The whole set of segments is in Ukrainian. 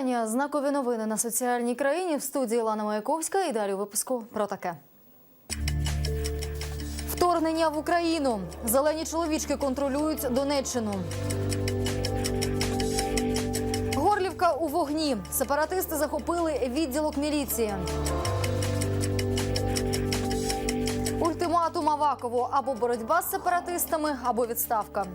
Вітання. Знакові новини на соціальній країні в студії Лана Маяковська. І далі у випуску про таке. Вторгнення в Україну. Зелені чоловічки контролюють Донеччину. Горлівка у вогні. Сепаратисти захопили відділок міліції. Ультиматум Авакову або боротьба з сепаратистами, або відставка.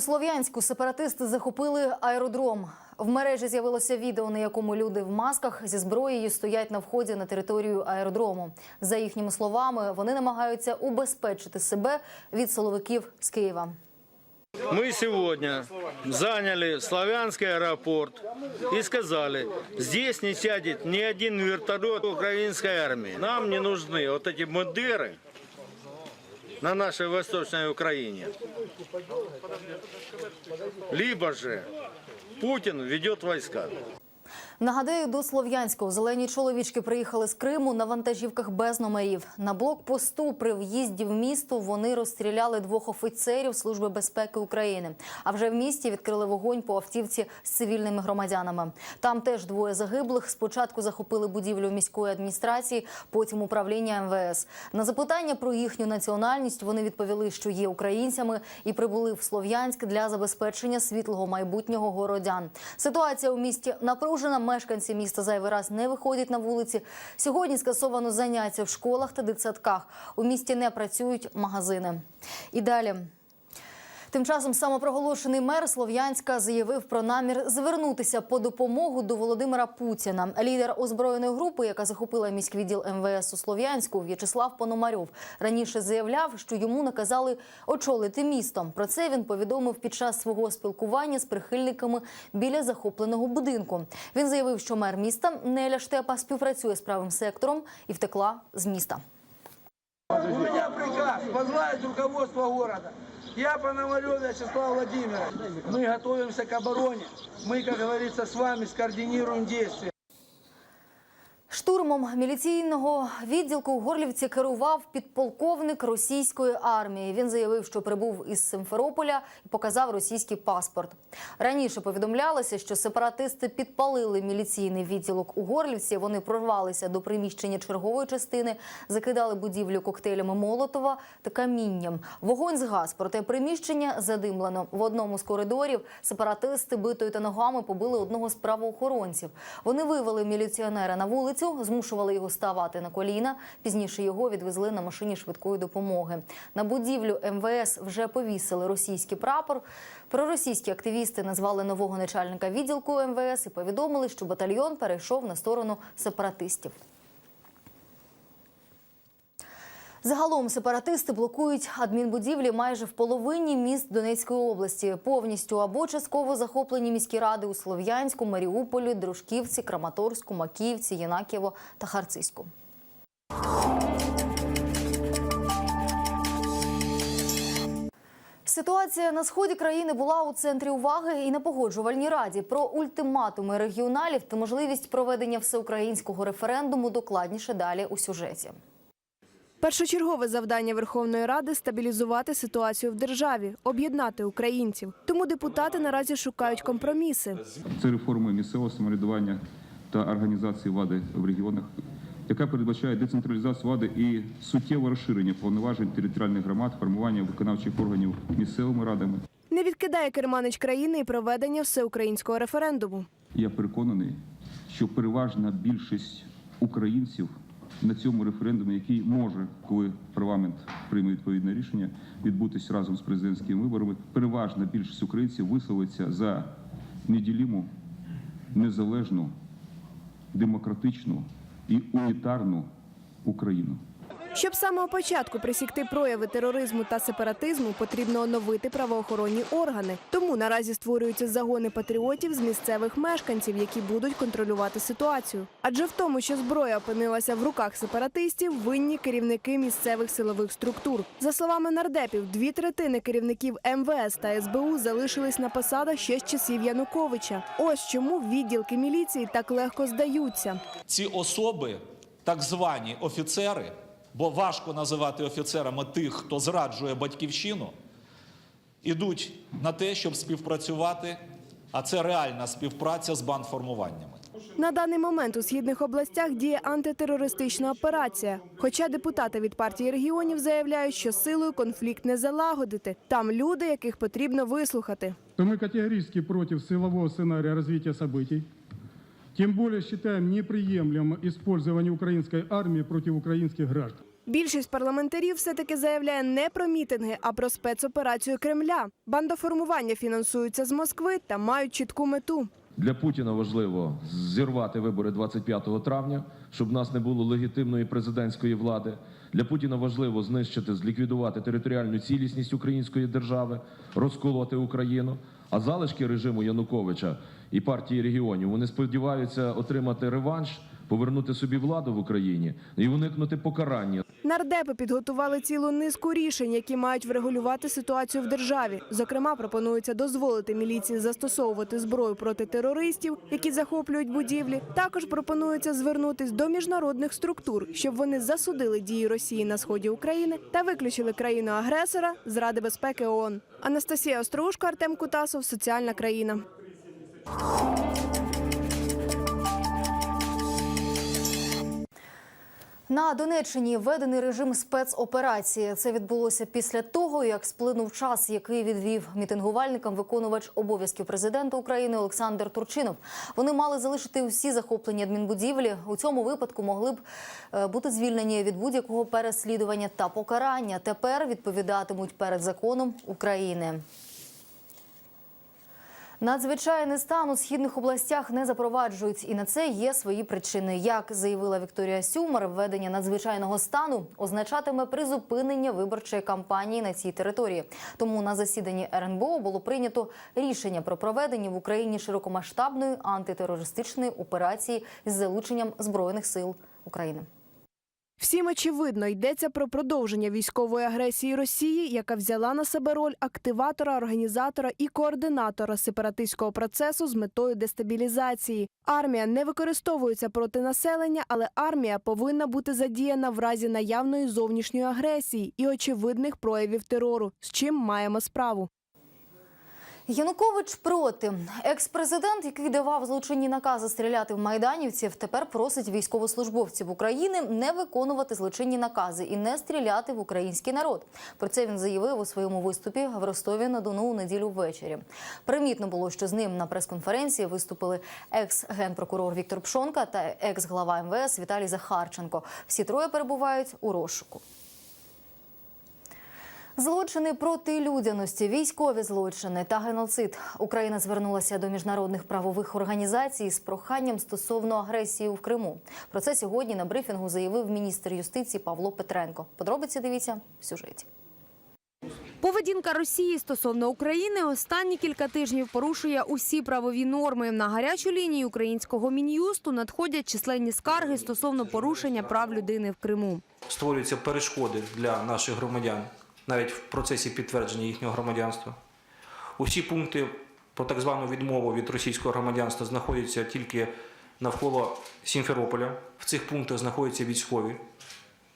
У Слов'янську сепаратисти захопили аеродром. В мережі з'явилося відео, на якому люди в масках зі зброєю стоять на вході на територію аеродрому. За їхніми словами, вони намагаються убезпечити себе від силовиків з Києва. Мы сегодня заняли Славянский аэропорт и сказали, здесь не сядет ни один вертолет украинской армии. Нам не нужны вот эти мундиры на нашей Восточной Украине. Либо же Путин ведет войска. Нагадаю, до Слов'янського зелені чоловічки приїхали з Криму на вантажівках без номерів. На блокпосту при в'їзді в місто вони розстріляли двох офіцерів Служби безпеки України. А вже в місті відкрили вогонь по автівці з цивільними громадянами. Там теж двоє загиблих. Спочатку захопили будівлю міської адміністрації, потім управління МВС. На запитання про їхню національність вони відповіли, що є українцями і прибули в Слов'янськ для забезпечення світлого майбутнього городян. Ситуація у місті напружена. Мешканці міста зайвий раз не виходять на вулиці. Сьогодні скасовано заняття в школах та дитсадках. У місті не працюють магазини. І далі. Тим часом самопроголошений мер Слов'янська заявив про намір звернутися по допомогу до Володимира Путіна. Лідер озброєної групи, яка захопила міськвідділ МВС у Слов'янську, В'ячеслав Пономарьов, раніше заявляв, що йому наказали очолити місто. Про це він повідомив під час свого спілкування з прихильниками біля захопленого будинку. Він заявив, що мер міста Неля Штепа співпрацює з правим сектором і втекла з міста. У меня приказ возглавить руководство города. Я Пономарев Вячеслав Владимирович. Мы готовимся к обороне. Мы, как говорится, с вами скоординируем действия. Штурмом міліційного відділку у Горлівці керував підполковник російської армії. Він заявив, що прибув із Симферополя і показав російський паспорт. Раніше повідомлялося, що сепаратисти підпалили міліційний відділок у Горлівці. Вони прорвалися до приміщення чергової частини, закидали будівлю коктейлями Молотова та камінням. Вогонь згас, проте приміщення задимлено. В одному з коридорів сепаратисти битою та ногами побили одного з правоохоронців. Вони вивели міліціонера на вулицю, змушували його ставати на коліна. Пізніше його відвезли на машині швидкої допомоги. На будівлю МВС вже повісили російський прапор. Проросійські активісти назвали нового начальника відділку МВС і повідомили, що батальйон перейшов на сторону сепаратистів. Загалом сепаратисти блокують адмінбудівлі майже в половині міст Донецької області. Повністю або частково захоплені міські ради у Слов'янську, Маріуполі, Дружківці, Краматорську, Макіївці, Єнакієво та Харциську. Ситуація на сході країни була у центрі уваги і на погоджувальній раді. Про ультиматуми регіоналів та можливість проведення всеукраїнського референдуму докладніше далі у сюжеті. Першочергове завдання Верховної Ради стабілізувати ситуацію в державі, об'єднати українців. Тому депутати наразі шукають компроміси. Це реформа місцевого самоврядування та організації влади в регіонах, яка передбачає децентралізацію влади і суттєве розширення повноважень територіальних громад, формування виконавчих органів місцевими радами. Не відкидає керманич країни і проведення всеукраїнського референдуму. Я переконаний, що переважна більшість українців на цьому референдумі, який може, коли парламент прийме відповідне рішення, відбутись разом з президентськими виборами, переважна більшість українців висловиться за неділіму, незалежну, демократичну і унітарну Україну. Щоб самого початку присікти прояви тероризму та сепаратизму, потрібно оновити правоохоронні органи. Тому наразі створюються загони патріотів з місцевих мешканців, які будуть контролювати ситуацію. Адже в тому, що зброя опинилася в руках сепаратистів, винні керівники місцевих силових структур. За словами нардепів, дві третини керівників МВС та СБУ залишились на посадах ще з часів Януковича. Ось чому відділки міліції так легко здаються. ці особи, так звані офіцери, бо важко називати офіцерами тих, хто зраджує батьківщину, ідуть на те, щоб співпрацювати, а це реальна співпраця з бандформуваннями. На даний момент у східних областях діє антитерористична операція. Хоча депутати від партії регіонів заявляють, що силою конфлікт не залагодити. Там люди, яких потрібно вислухати. то мы категорически против силового сценария развития событий. Тем более считаем неприемлемым использование украинской армии против украинских граждан. Більшість парламентарів все-таки заявляє не про мітинги, а про спецоперацію Кремля. Бандоформування фінансуються з Москви та мають чітку мету. Для Путіна важливо зірвати вибори 25 травня, щоб в нас не було легітимної президентської влади. Для Путіна важливо знищити, зліквідувати територіальну цілісність української держави, розколоти Україну. А залишки режиму Януковича і партії регіонів вони сподіваються отримати реванш, повернути собі владу в Україні і уникнути покарання. Нардепи підготували цілу низку рішень, які мають врегулювати ситуацію в державі. Зокрема, пропонується дозволити міліції застосовувати зброю проти терористів, які захоплюють будівлі. Також пропонується звернутись до міжнародних структур, щоб вони засудили дії Росії на сході України та виключили країну агресора з Ради безпеки ООН. Анастасія Острушко, Артем Кутасов, соціальна країна. На Донеччині введений режим спецоперації. Це відбулося після того, як сплинув час, який відвів мітингувальникам виконувач обов'язків президента України Олександр Турчинов. Вони мали залишити усі захоплені адмінбудівлі. У цьому випадку могли б е, бути звільнені від будь-якого переслідування та покарання. Тепер відповідатимуть перед законом України. Надзвичайний стан у східних областях не запроваджують, і на це є свої причини. Як заявила Вікторія Сюмар, введення надзвичайного стану означатиме призупинення виборчої кампанії на цій території. Тому на засіданні РНБО було прийнято рішення про проведення в Україні широкомасштабної антитерористичної операції з залученням збройних сил України. Всім очевидно, йдеться про продовження військової агресії Росії, яка взяла на себе роль активатора, організатора і координатора сепаратистського процесу з метою дестабілізації. Армія не використовується проти населення, але армія повинна бути задіяна в разі наявної зовнішньої агресії і очевидних проявів терору, з чим маємо справу. Янукович проти екс-президент, який давав злочинні накази стріляти в майданівців, тепер просить військовослужбовців України не виконувати злочинні накази і не стріляти в український народ. Про це він заявив у своєму виступі в Ростові на Дону у неділю ввечері. Примітно було, що з ним на прес-конференції виступили екс-генпрокурор Віктор Пшонка та екс-глава МВС Віталій Захарченко. Всі троє перебувають у розшуку. Злочини проти людяності, військові злочини та геноцид. Україна звернулася до міжнародних правових організацій з проханням стосовно агресії в Криму. Про це сьогодні на брифінгу заявив міністр юстиції Павло Петренко. Подробиці дивіться в сюжеті. Поведінка Росії стосовно України останні кілька тижнів порушує усі правові норми. На гарячу лінію українського мін'юсту надходять численні скарги стосовно порушення прав людини в Криму. створюються перешкоди для наших громадян, навіть в процесі підтвердження їхнього громадянства. Усі пункти про так звану відмову від російського громадянства знаходяться тільки навколо Сімферополя. В цих пунктах знаходяться військові,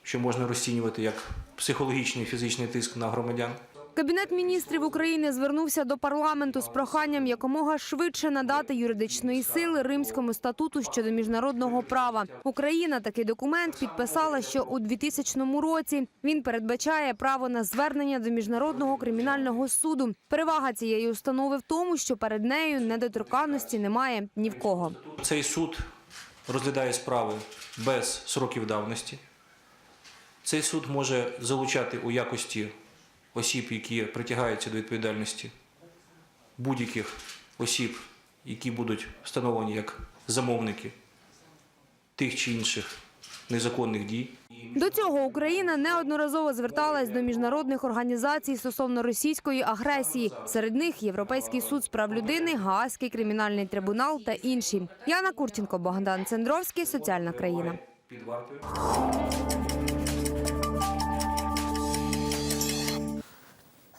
що можна розцінювати як психологічний і фізичний тиск на громадян. Кабінет міністрів України звернувся до парламенту з проханням якомога швидше надати юридичної сили Римському статуту щодо міжнародного права. Україна такий документ підписала, що у 2000 році він передбачає право на звернення до міжнародного кримінального суду. Перевага цієї установи в тому, що перед нею недоторканності немає ні в кого. Цей суд розглядає справи без сроків давності. Цей суд може залучати у якості осіб, які притягаються до відповідальності, будь-яких осіб, які будуть встановлені як замовники тих чи інших незаконних дій. До цього Україна неодноразово зверталась до міжнародних організацій стосовно російської агресії. Серед них Європейський суд з прав людини, Гаазький кримінальний трибунал та інші. Яна Курченко, Богдан Цендровський, соціальна країна.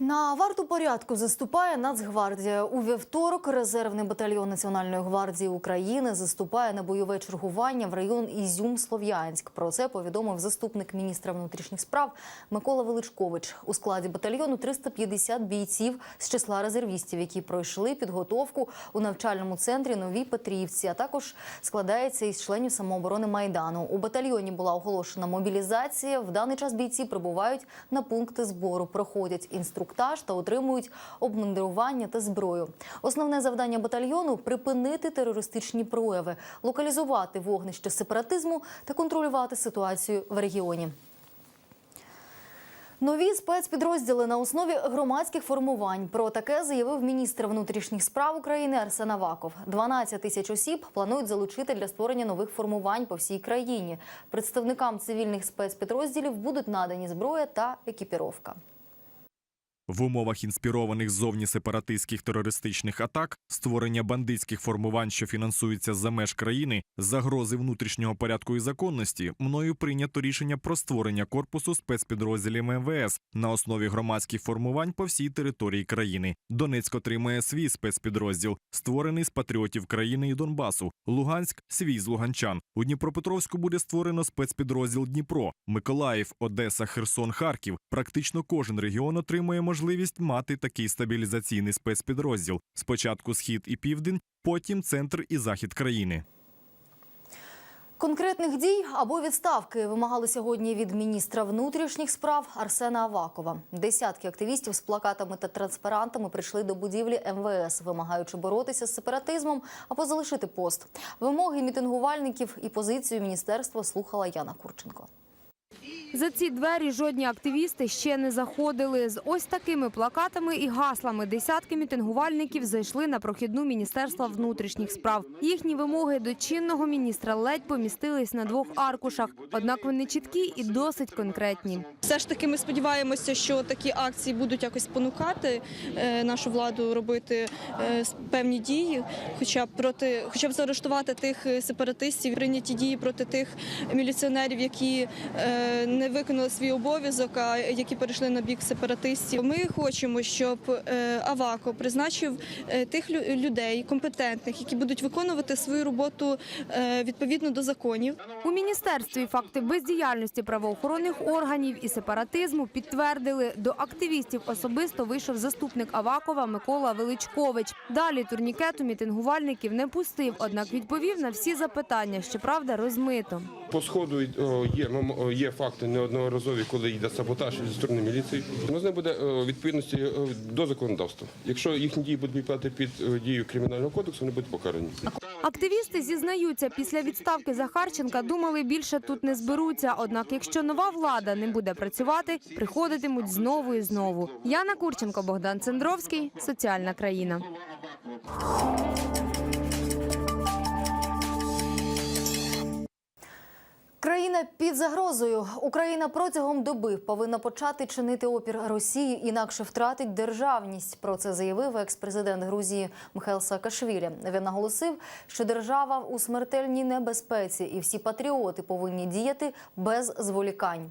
На варту порядку заступає Нацгвардія. У вівторок резервний батальйон Національної гвардії України заступає на бойове чергування в район Ізюм-Слов'янськ. Про це повідомив заступник міністра внутрішніх справ Микола Величкович. У складі батальйону 350 бійців з числа резервістів, які пройшли підготовку у навчальному центрі Новій Петрівці. А також складається із членів самооборони майдану. У батальйоні була оголошена мобілізація. В даний час бійці прибувають на пункти збору, проходять інструктаж та отримують обмундирування та зброю. Основне завдання батальйону припинити терористичні прояви, локалізувати вогнище сепаратизму та контролювати ситуацію в регіоні. Нові спецпідрозділи на основі громадських формувань. Про таке заявив міністр внутрішніх справ України Арсен Аваков. 12 тисяч осіб планують залучити для створення нових формувань по всій країні. Представникам цивільних спецпідрозділів будуть надані зброя та екіпіровка. В умовах інспірованих зовні сепаратистських терористичних атак, створення бандитських формувань, що фінансуються за меж країни, загрози внутрішнього порядку і законності, мною прийнято рішення про створення корпусу спецпідрозділів МВС на основі громадських формувань по всій території країни. Донецьк отримає свій спецпідрозділ, створений з патріотів країни і Донбасу. Луганськ свій з луганчан. У Дніпропетровську буде створено спецпідрозділ Дніпро, Миколаїв, Одеса, Херсон, Харків. Практично кожен регіон отримує можливість мати такий стабілізаційний спецпідрозділ. Спочатку схід і південь, потім центр і захід країни. Конкретних дій або відставки вимагали сьогодні від міністра внутрішніх справ Арсена Авакова. Десятки активістів з плакатами та транспарантами прийшли до будівлі МВС, вимагаючи боротися з сепаратизмом або залишити пост. Вимоги мітингувальників і позицію міністерства слухала Яна Курченко. За ці двері жодні активісти ще не заходили. З ось такими плакатами і гаслами десятки мітингувальників зайшли на прохідну міністерства внутрішніх справ. Їхні вимоги до чинного міністра ледь помістились на двох аркушах. Однак вони чіткі і досить конкретні. Все ж таки, ми сподіваємося, що такі акції будуть якось спонукати е, нашу владу робити е, певні дії, хоча б проти, хоча б заарештувати тих е, сепаратистів, прийняті дії проти тих міліціонерів, які не виконали свій обов'язок, а які перейшли на бік сепаратистів. Ми хочемо, щоб е, Авако призначив е, тих лю- людей компетентних, які будуть виконувати свою роботу е, відповідно до законів. У міністерстві факти бездіяльності правоохоронних органів і сепаратизму підтвердили. До активістів особисто вийшов заступник Авакова Микола Величкович. Далі турнікету мітингувальників не пустив, однак відповів на всі запитання, щоправда, розмито. По сходу є, є факти неодноразові, коли йде саботаж зі сторони міліції. Ну, з ним буде відповідності до законодавства. Якщо їхні дії будуть підпадати під дію кримінального кодексу, вони будуть покарані. Активісти зізнаються, після відставки Захарченка думали більше тут не зберуться. Однак, якщо нова влада не буде працювати, приходитимуть знову і знову. Яна Курченко, Богдан Цендровський, соціальна країна. Країна під загрозою. Україна протягом доби повинна почати чинити опір Росії, інакше втратить державність. Про це заявив екс-президент Грузії Михайло Саакашвілі. Він наголосив, що держава у смертельній небезпеці, і всі патріоти повинні діяти без зволікань.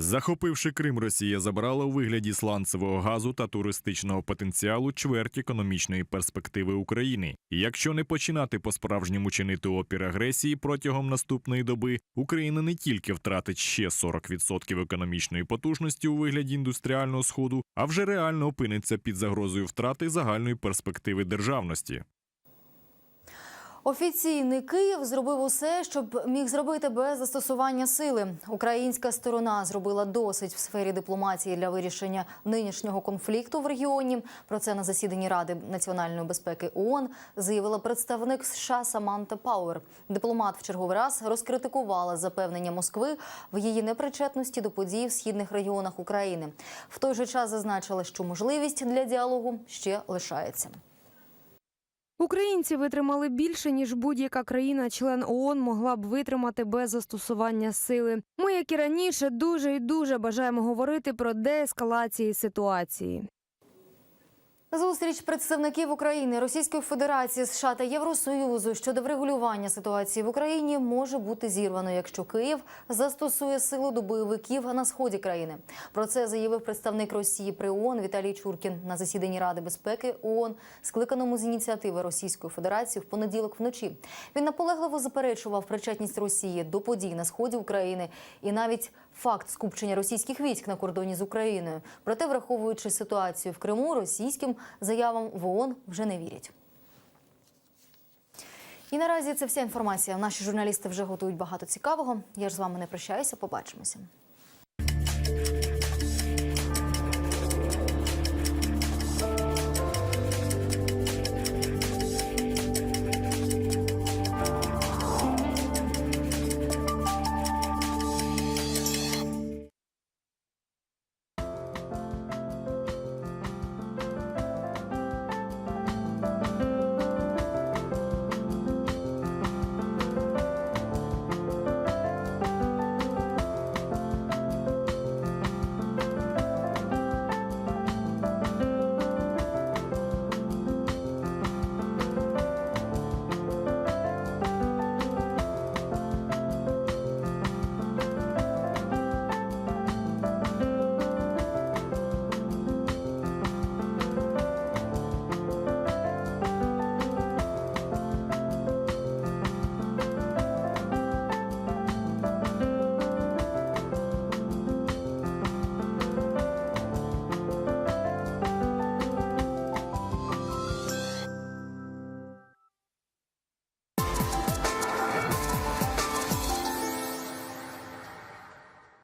Захопивши Крим, Росія забрала у вигляді сланцевого газу та туристичного потенціалу чверть економічної перспективи України. Якщо не починати по-справжньому чинити опір агресії протягом наступної доби, Україна не тільки втратить ще 40% економічної потужності у вигляді індустріального сходу, а вже реально опиниться під загрозою втрати загальної перспективи державності. Офіційний Київ зробив усе, щоб міг зробити без застосування сили. Українська сторона зробила досить в сфері дипломатії для вирішення нинішнього конфлікту в регіоні. Про це на засіданні Ради національної безпеки ООН заявила представник США Саманта Пауер. Дипломат в черговий раз розкритикувала запевнення Москви в її непричетності до подій в східних регіонах України. В той же час зазначила, що можливість для діалогу ще лишається. Українці витримали більше ніж будь-яка країна-член ООН могла б витримати без застосування сили. Ми, як і раніше, дуже і дуже бажаємо говорити про деескалації ситуації. Зустріч представників України, Російської Федерації, США та Євросоюзу щодо врегулювання ситуації в Україні може бути зірвано, якщо Київ застосує силу до бойовиків на сході країни. Про це заявив представник Росії при ООН Віталій Чуркін на засіданні Ради безпеки ООН, скликаному з ініціативи Російської Федерації в понеділок вночі. Він наполегливо заперечував причетність Росії до подій на сході України і навіть факт скупчення російських військ на кордоні з Україною. Проте, враховуючи ситуацію в Криму, російським заявам в ООН вже не вірять. І наразі це вся інформація. Наші журналісти вже готують багато цікавого. Я ж з вами не прощаюся. Побачимося.